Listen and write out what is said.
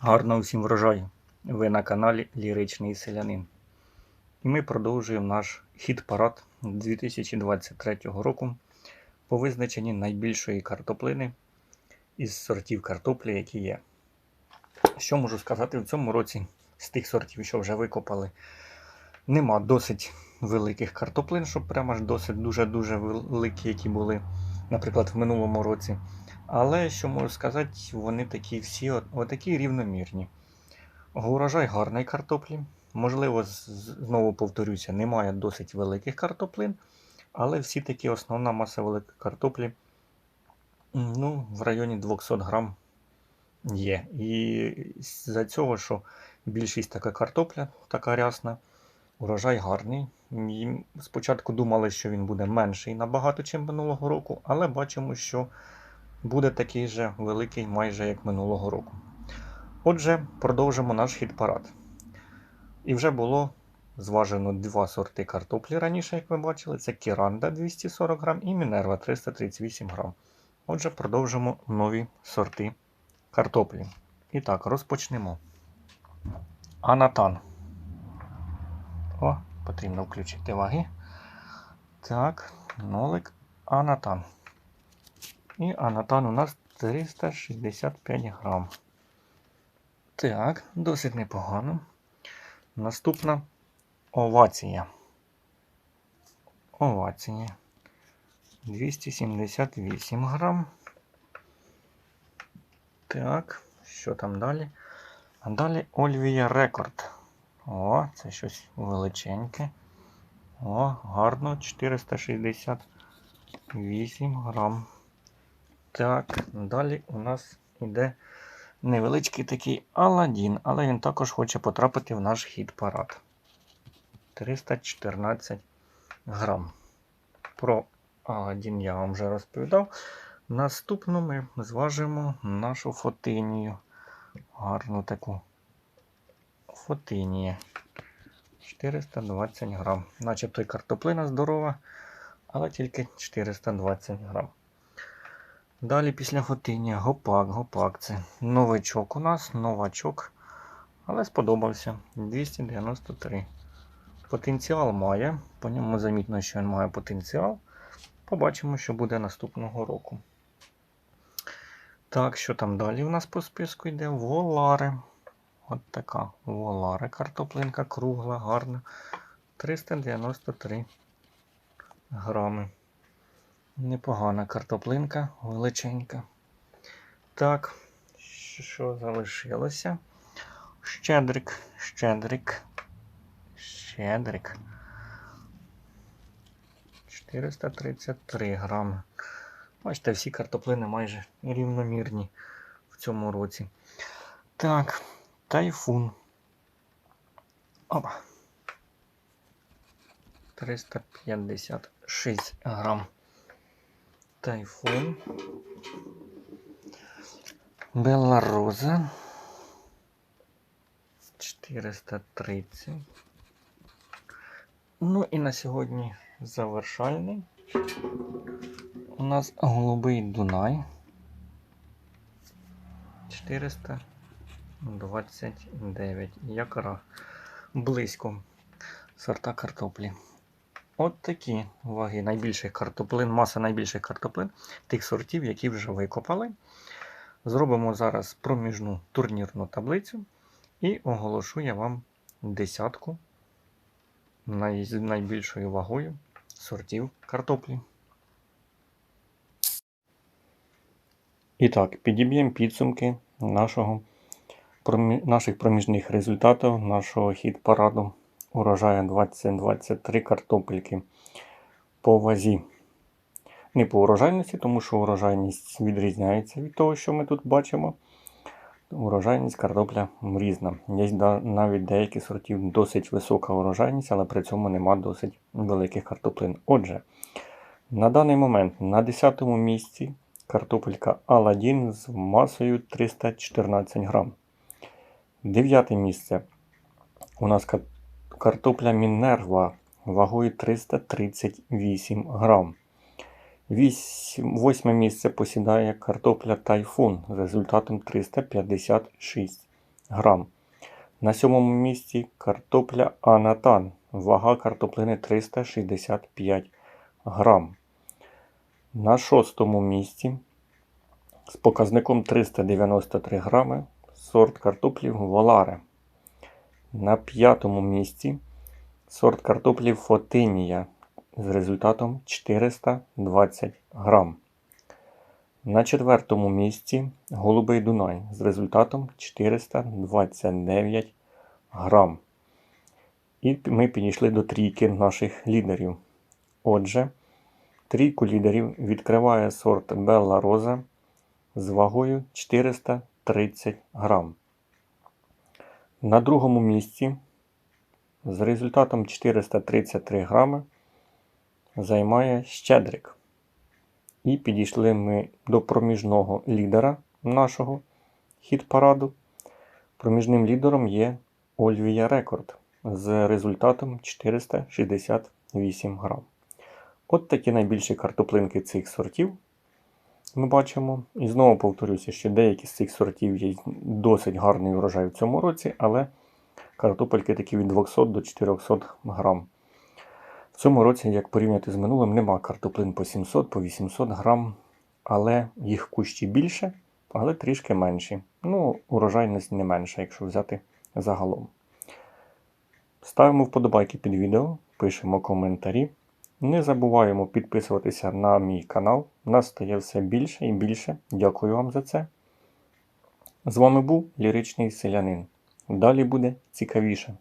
Гарного всім врожаю! Ви на каналі Ліричний Селянин. І ми продовжуємо наш хіт-парад 2023 року по визначенні найбільшої картоплини із сортів картоплі, які є. Що можу сказати в цьому році з тих сортів, що вже викопали, нема досить великих картоплин, щоб прямо аж досить дуже-дуже великі, які були, наприклад, в минулому році. Але що можу сказати, вони такі всі отакі рівномірні. Урожай гарної картоплі. Можливо, знову повторюся, немає досить великих картоплин, але всі такі основна маса великої картоплі ну, в районі 200 грам є. І за цього, що більшість така картопля, така рясна, урожай гарний. І спочатку думали, що він буде менший набагато, ніж минулого року, але бачимо, що буде такий же великий, майже як минулого року. Отже, продовжимо наш хіт-парад. І вже було зважено два сорти картоплі раніше, як ви бачили. Це Кіранда 240 грам і Мінерва 338 грам. Отже, продовжимо нові сорти картоплі. І так, розпочнемо. Анатан. О, потрібно включити ваги. Так, нолик Анатан. І анатан у нас 365 грам. Так, досить непогано. Наступна овація. Овація. 278 грам. Так, що там далі? А далі Ольвія Рекорд. О, це щось величеньке. О, гарно, 468 грам. Так, далі у нас йде невеличкий такий Аладдін, але він також хоче потрапити в наш хіт-парад. 314 грам. Про Аладдін я вам вже розповідав. Наступну ми зважимо нашу фотинію. Гарну таку фотинію. 420 грам. Начебто і картоплина здорова, але тільки 420 грам. Далі після фотині гопак, гопак. Це новичок у нас, новачок. Але сподобався. 293. Потенціал має. По ньому замітно, що він має потенціал. Побачимо, що буде наступного року. Так, що там далі у нас по списку йде? Волари. От така волари. Картоплинка кругла, гарна. 393 грами. Непогана картоплинка, величенька. Так, що залишилося? Щедрик, щедрик, щедрик. 433 грами. Бачите, всі картоплини майже рівномірні в цьому році. Так, тайфун. Опа. 356 грам. Тайфун. Белароза. 430. Ну і на сьогодні завершальний. У нас голубий Дунай. 429. Якора. Близько сорта картоплі. От такі ваги найбільших картоплин, маса найбільших картоплин, тих сортів, які вже викопали. Зробимо зараз проміжну турнірну таблицю і оголошу я вам десятку з найбільшою вагою сортів картоплі. І так, підіб'ємо підсумки нашого, промі- наших проміжних результатів нашого хіт-параду урожаю 2023 картопельки по вазі. Не по урожайності, тому що урожайність відрізняється від того, що ми тут бачимо. Урожайність картопля різна. Є навіть деякі сортів досить висока урожайність, але при цьому нема досить великих картоплин. Отже, на даний момент на 10 місці картопелька Аладдін з масою 314 грам. Дев'яте місце у нас картопля Мінерва вагою 338 грам. Восьме місце посідає картопля Тайфун з результатом 356 грам. На сьомому місці картопля Анатан. Вага картоплини 365 грам. На шостому місці з показником 393 грами сорт картоплі Воларе. На п'ятому місці сорт картоплі Фотинія з результатом 420 грам. На четвертому місці Голубий Дунай з результатом 429 грам. І ми підійшли до трійки наших лідерів. Отже, трійку лідерів відкриває сорт Белла Роза з вагою 430 грам. На другому місці з результатом 433 грами займає Щедрик. І підійшли ми до проміжного лідера нашого хіт-параду. Проміжним лідером є Ольвія Рекорд з результатом 468 грам. От такі найбільші картоплинки цих сортів ми бачимо. І знову повторюся, що деякі з цих сортів є досить гарний урожай в цьому році, але картопельки такі від 200 до 400 грам. В цьому році, як порівняти з минулим, нема картоплин по 700, по 800 грам, але їх кущі більше, але трішки менші. Ну, урожайність не менша, якщо взяти загалом. Ставимо вподобайки під відео, пишемо коментарі. Не забуваємо підписуватися на мій канал. Нас стає все більше і більше. Дякую вам за це. З вами був Ліричний Селянин. Далі буде цікавіше.